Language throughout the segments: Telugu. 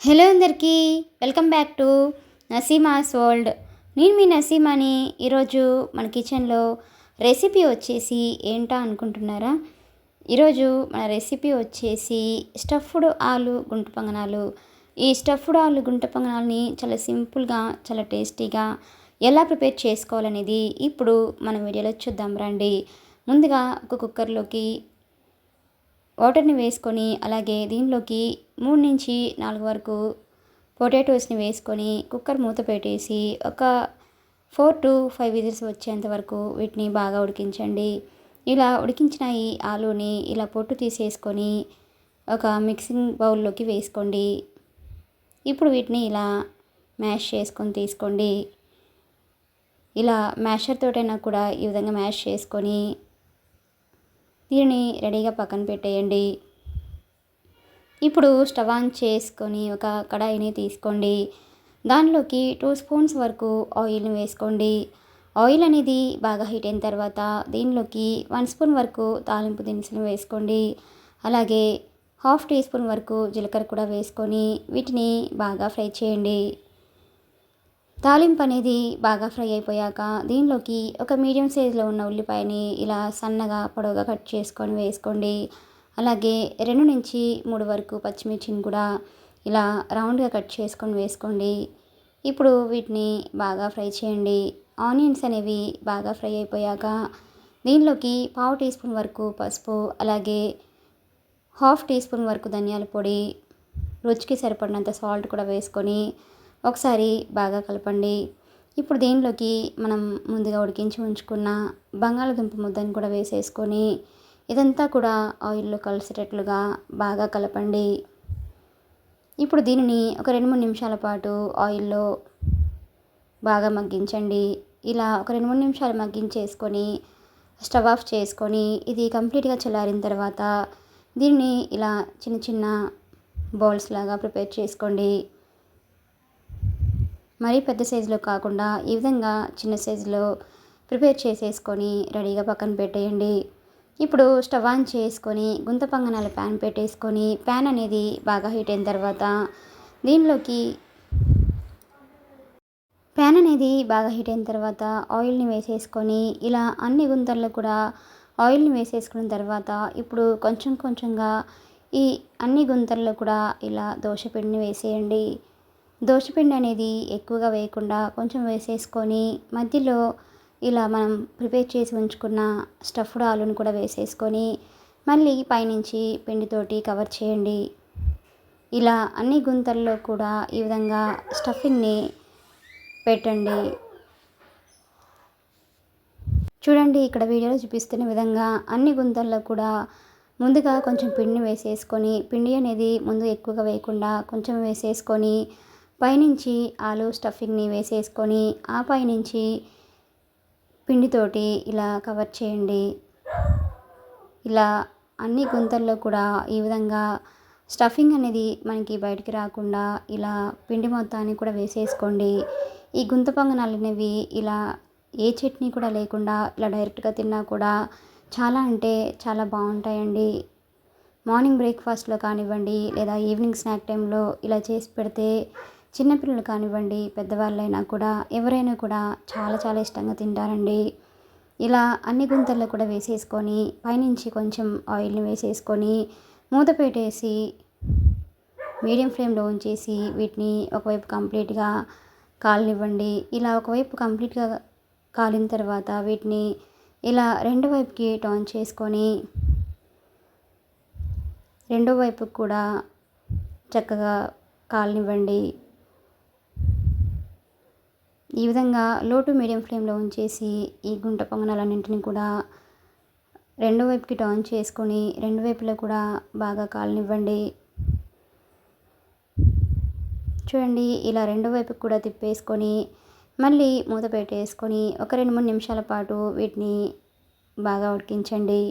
హలో అందరికీ welcome back to Naseema's world. నేను మీ నసీమాని. ఈరోజు మన కిచెన్లో రెసిపీ వచ్చేసి ఏంటా అనుకుంటున్నారా? ఈరోజు మన రెసిపీ వచ్చేసి స్టఫ్డ్ ఆలు గుంట పొంగనాలు. ఈ స్టఫ్డ్ ఆలు గుంట పొంగనాలని చాలా సింపుల్గా చాలా టేస్టీగా ఎలా ప్రిపేర్ చేసుకోవాలనేది ఇప్పుడు మనం వీడియోలో చూద్దాం రండి. ముందుగా ఒక కుక్కర్లోకి వాటర్ని వేసుకొని అలాగే దీనిలోకి మూడు నుంచి నాలుగు వరకు పొటాటోస్ని వేసుకొని కుక్కర్ మూత పెట్టేసి ఒక ఫోర్ టు ఫైవ్ విజిల్స్ వచ్చేంత వరకు వీటిని బాగా ఉడికించండి. ఇలా ఉడికించిన ఈ ఆలూని ఇలా పొట్టు తీసేసుకొని ఒక మిక్సింగ్ బౌల్లోకి వేసుకోండి. ఇప్పుడు వీటిని ఇలా మ్యాష్ చేసుకొని తీసుకోండి. ఇలా మ్యాషర్ తోటైనా కూడా ఈ విధంగా మ్యాష్ చేసుకొని దీనిని రెడీగా పక్కన పెట్టేయండి. ఇప్పుడు స్టవ్ ఆన్ చేసుకొని ఒక కడాయిని తీసుకోండి. దానిలోకి టూ స్పూన్స్ వరకు ఆయిల్ని వేసుకోండి. ఆయిల్ అనేది బాగా హీట్ అయిన తర్వాత దీనిలోకి వన్ స్పూన్ వరకు తాలింపు దినుసులు వేసుకోండి. అలాగే హాఫ్ టీ స్పూన్ వరకు జీలకర్ర కూడా వేసుకొని వీటిని బాగా ఫ్రై చేయండి. తాలింపు అనేది బాగా ఫ్రై అయిపోయాక దీనిలోకి ఒక మీడియం సైజులో ఉన్న ఉల్లిపాయని ఇలా సన్నగా పొడవుగా కట్ చేసుకొని వేసుకోండి. అలాగే రెండు నుంచి మూడు వరకు పచ్చిమిర్చిని కూడా ఇలా రౌండ్గా కట్ చేసుకొని వేసుకోండి. ఇప్పుడు వీటిని బాగా ఫ్రై చేయండి. ఆనియన్స్ అనేవి బాగా ఫ్రై అయిపోయాక దీనిలోకి పావు టీ స్పూన్ వరకు పసుపు అలాగే హాఫ్ టీ స్పూన్ వరకు ధనియాల పొడి రుచికి సరిపడినంత సాల్ట్ కూడా వేసుకొని ఒకసారి బాగా కలపండి. ఇప్పుడు దీనిలోకి మనం ముందుగా ఉడికించి ఉంచుకున్న బంగాళదుంప ముద్దని కూడా వేసేసుకొని ఇదంతా కూడా ఆయిల్లో కలిసేటట్లుగా బాగా కలపండి. ఇప్పుడు దీనిని ఒక రెండు మూడు నిమిషాల పాటు ఆయిల్లో బాగా మగ్గించండి. ఇలా ఒక రెండు మూడు నిమిషాలు మగ్గించేసుకొని స్టవ్ ఆఫ్ చేసుకొని ఇది కంప్లీట్గా చల్లారిన తర్వాత దీన్ని ఇలా చిన్న చిన్న బౌల్స్ లాగా ప్రిపేర్ చేసుకోండి. మరీ పెద్ద సైజులో కాకుండా ఈ విధంగా చిన్న సైజులో ప్రిపేర్ చేసేసుకొని రెడీగా పక్కన పెట్టేయండి. ఇప్పుడు స్టవ్ ఆన్ చేసుకొని గుంత పంగనాల ప్యాన్ పెట్టేసుకొని ప్యాన్ అనేది బాగా హీట్ అయిన తర్వాత దీనిలోకి ప్యాన్ అనేది బాగా హీట్ అయిన తర్వాత ఆయిల్ని వేసేసుకొని ఇలా అన్ని గుంతల్లో కూడా ఆయిల్ని వేసేసుకున్న తర్వాత ఇప్పుడు కొంచెం కొంచెంగా ఈ అన్ని గుంతల్లో కూడా ఇలా దోశపిండిని వేసేయండి. దోశపిండి అనేది ఎక్కువగా వేయకుండా కొంచెం వేసేసుకొని మధ్యలో ఇలా మనం ప్రిపేర్ చేసి ఉంచుకున్న స్టఫ్డ్ ఆలును కూడా వేసేసుకొని మళ్ళీ పైనుంచి పిండితోటి కవర్ చేయండి. ఇలా అన్ని గుంతల్లో కూడా ఈ విధంగా స్టఫింగ్ని పెట్టండి. చూడండి ఇక్కడ వీడియోలో చూపిస్తున్న విధంగా అన్ని గుంతల్లో కూడా ముందుగా కొంచెం పిండిని వేసేసుకొని పిండి అనేది ముందు ఎక్కువగా వేయకుండా కొంచెం వేసేసుకొని పైనుంచి ఆలు స్టఫింగ్ని వేసేసుకొని ఆ పైనుంచి పిండితోటి ఇలా కవర్ చేయండి. ఇలా అన్ని గుంతల్లో కూడా ఈ విధంగా స్టఫింగ్ అనేది మనకి బయటికి రాకుండా ఇలా పిండి మొత్తాన్ని కూడా వేసేసుకోండి. ఈ గుంత పొంగనాలు అనేవి ఇలా ఏ చట్నీ కూడా లేకుండా ఇలా డైరెక్ట్గా తిన్నా కూడా చాలా అంటే చాలా బాగుంటాయండి. మార్నింగ్ బ్రేక్ఫాస్ట్లో కానివ్వండి లేదా ఈవినింగ్ స్నాక్ టైంలో ఇలా చేసి పెడితే చిన్నపిల్లలు కానివ్వండి పెద్దవాళ్ళైనా కూడా ఎవరైనా కూడా చాలా చాలా ఇష్టంగా తింటారండి. ఇలా అన్ని గుంతల్లో కూడా వేసేసుకొని పైనుంచి కొంచెం ఆయిల్ని వేసేసుకొని మూత పెట్టేసి మీడియం ఫ్లేమ్లో ఉంచేసి వీటిని ఒకవైపు కంప్లీట్గా కాలనివ్వండి. ఇలా ఒకవైపు కంప్లీట్గా కాలిన తర్వాత వీటిని ఇలా రెండు వైపుకి టర్న్ చేసుకొని రెండో వైపు కూడా చక్కగా కాలనివ్వండి. ఈ విధంగా లో టు మీడియం ఫ్లేమ్లో ఉంచేసి ఈ గుంట పొంగనాలన్నింటినీ కూడా రెండు వైపుకి టర్న్ చేసుకొని రెండు వైపులో కూడా బాగా కాలనివ్వండి. చూడండి ఇలా రెండు వైపుకి కూడా తిప్పేసుకొని మళ్ళీ మూత పెట్టేసుకొని ఒక రెండు మూడు నిమిషాల పాటు వీటిని బాగా ఉడికించండి.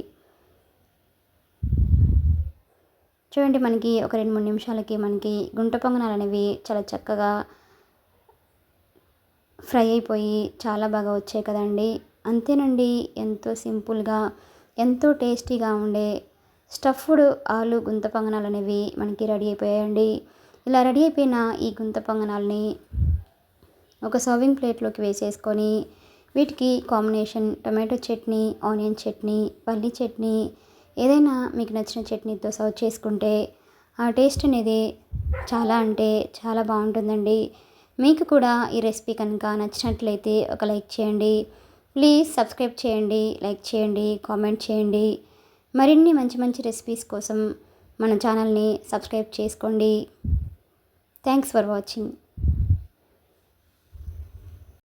చూడండి మనకి ఒక రెండు మూడు నిమిషాలకి మనకి గుంట పొంగనాలు అనేవి చాలా చక్కగా ఫ్రై అయిపోయి చాలా బాగా వచ్చాయి కదండి. అంతేనండి ఎంతో సింపుల్గా ఎంతో టేస్టీగా ఉండే స్టఫ్డ్ ఆలు గుంత పొంగనాలు అనేవి మనకి రెడీ అయిపోయాయండి. ఇలా రెడీ అయిపోయిన ఈ గుంత పొంగనాల్ని ఒక సర్వింగ్ ప్లేట్లోకి వేసేసుకొని వీటికి combination tomato chutney onion chutney పల్లీ చట్నీ ఏదైనా మీకు నచ్చిన చట్నీతో సర్వ్ చేసుకుంటే ఆ టేస్ట్ అనేది చాలా అంటే చాలా బాగుంటుందండి. మీకు కూడా ఈ రెసిపీ కనుక నచ్చినట్లయితే ఒక లైక్ చేయండి. ప్లీజ్ సబ్స్క్రైబ్ చేయండి లైక్ చేయండి కామెంట్ చేయండి. మరిన్ని మంచి మంచి రెసిపీస్ కోసం మన ఛానల్ని సబ్స్క్రైబ్ చేసుకోండి. Thanks for watching.